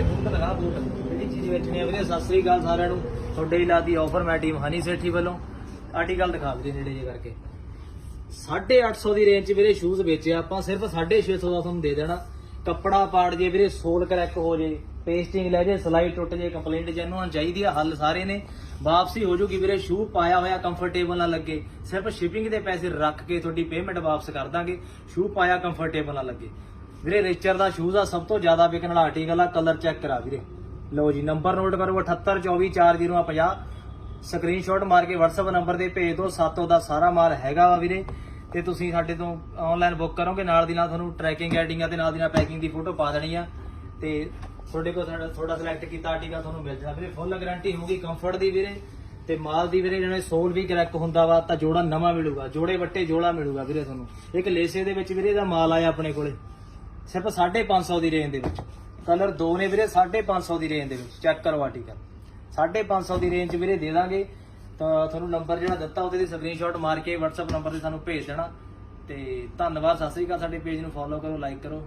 Boot ਜਿਹੜੀ ਚੀਜ਼ ਵੇਚਣੀ ਆ ਵੀਰੇ, ਸਤਿ ਸ੍ਰੀ ਅਕਾਲ ਸਾਰਿਆਂ ਨੂੰ। ਤੁਹਾਡੇ ਇਲਾਦੀ ਆਫਰ ਮੈਂ ਟੀਮ ਹਨੀ ਸੇਠੀ ਵੱਲੋਂ। ਆਰਟੀਕਲ ਦਿਖਾ ਵੀਰੇ ਨੇੜੇ ਜੇ ਕਰਕੇ। 850 ਦੀ ਰੇਂਜ 'ਚ ਵੀਰੇ ਸ਼ੂਜ਼ ਵੇਚੇ ਆਪਾਂ, ਸਿਰਫ 650 ਦਾ ਤੁਹਾਨੂੰ ਦੇ ਦੇਣਾ। ਕੱਪੜਾ ਪਾੜ ਜੇ ਵੀਰੇ, ਸੋਲ ਕਰੈਕ ਹੋ ਜੇ ਪੇਸਟਿੰਗ ਲੈ ਜੇ, ਸਲਾਈ ਟੁੱਟ ਜੇ ਕੰਪਲੇਂਟ ਜੈਨੂਨ ਚਾਹੀਦੀ ਆ, ਹੱਲ ਸਾਰੇ ਨੇ। ਵਾਪਸੀ ਹੋ ਜੂਗੀ ਵੀਰੇ ਸ਼ੂ ਪਾਇਆ ਹੋਇਆ ਕੰਫਰਟੇਬਲ ਨਾ ਲੱਗੇ। ਸਿਰਫ ਸ਼ਿਪਿੰਗ ਦੇ ਪੈਸੇ ਰੱਖ ਕੇ ਤੁਹਾਡੀ ਪੇਮੈਂਟ ਵਾਪਸ ਕਰ ਦਾਂਗੇ। ਸ਼ੂ ਪਾਇਆ ਕੰਫਰਟੇਬਲ ਨਾ ਲੱਗੇ। ਵੀਰੇ, ਰੇਚਰ ਦਾ ਸ਼ੂਜ਼ ਆ, ਸਭ ਤੋਂ ਜ਼ਿਆਦਾ ਵਿਕਣ ਵਾਲਾ ਆਰਟੀਕਲ ਆ ਕਲਰ ਚੈੱਕ ਕਰਾ ਵੀਰੇ। ਲਓ ਜੀ ਨੰਬਰ ਨੋਟ ਕਰੋ 78244050 ਸਕਰੀਨਸ਼ਾਟ ਮਾਰ ਕੇ WhatsApp ਨੰਬਰ ਤੇ ਭੇਜ ਦਿਓ, ਸਾਤੋਂ ਦਾ ਸਾਰਾ ਮਾਲ ਹੈਗਾ ਵਾ ਵੀਰੇ। ਤੇ ਤੁਸੀਂ ਸਾਡੇ ਤੋਂ ਆਨਲਾਈਨ ਬੁੱਕ ਕਰੋਗੇ, ਨਾਲ ਦੀ ਨਾਲ ਤੁਹਾਨੂੰ ਟਰੈਕਿੰਗ ਐਡਿੰਗਾਂ ਤੇ ਨਾਲ ਦੀ ਨਾਲ ਪੈਕਿੰਗ ਦੀ ਫੋਟੋ ਪਾ ਦੇਣੀ ਆ। ਤੇ ਤੁਹਾਡੇ ਕੋਲ ਸਾਡਾ ਤੁਹਾਡਾ ਸਿਲੈਕਟ ਕੀਤਾ ਆਰਟੀਕਲ ਤੁਹਾਨੂੰ ਮਿਲ ਜਾਣਾ ਵੀਰੇ ਫੁੱਲ ਗਾਰੰਟੀ ਹੋਊਗੀ ਕੰਫਰਟ ਦੀ ਵੀਰੇ। ਤੇ ਮਾਲ ਦੀ ਵੀਰੇ ਜਿਹਨੇ ਸੋਲ ਵੀ ਕਰੈਕਟ ਹੁੰਦਾ ਵਾ, ਤਾਂ ਜੋੜਾ ਨਵਾਂ ਮਿਲੂਗਾ, ਜੋੜੇ ਵੱਟੇ ਜੋੜਾ ਮਿਲੂਗਾ ਵੀਰੇ ਤੁਹਾਨੂੰ। ਇੱਕ ਲੇਸੇ ਦੇ ਵਿੱਚ ਵੀਰੇ ਦਾ ਮਾਲ ਆਇਆ ਆਪਣੇ ਕੋਲੇ। ਸਿਰਫ 550 ਦੀ ਰੇਂਜ ਦੇ ਵਿੱਚ। ਕਲਰ ਦੋ ਨੇ ਵੀਰੇ 550 ਦੀ ਰੇਂਜ ਦੇ ਵਿੱਚ। ਚੈੱਕ ਕਰੋ ਆਰਟੀਕਲ 550 ਦੀ ਰੇਂਜ 'ਚ ਵੀਰੇ ਦੇ ਦਾਂਗੇ। ਤਾਂ ਤੁਹਾਨੂੰ ਨੰਬਰ ਜਿਹੜਾ ਦਿੱਤਾ, ਉਹਦੇ ਦੀ ਸਕਰੀਨਸ਼ਾਟ ਮਾਰ ਕੇ WhatsApp ਨੰਬਰ ਤੇ ਸਾਨੂੰ ਭੇਜ ਦੇਣਾ। ਤੇ ਧੰਨਵਾਦ, ਸਤਿ ਸ੍ਰੀ ਅਕਾਲ ਸਾਡੇ ਪੇਜ ਨੂੰ। ਫੋਲੋ ਕਰੋ ਲਾਈਕ ਕਰੋ।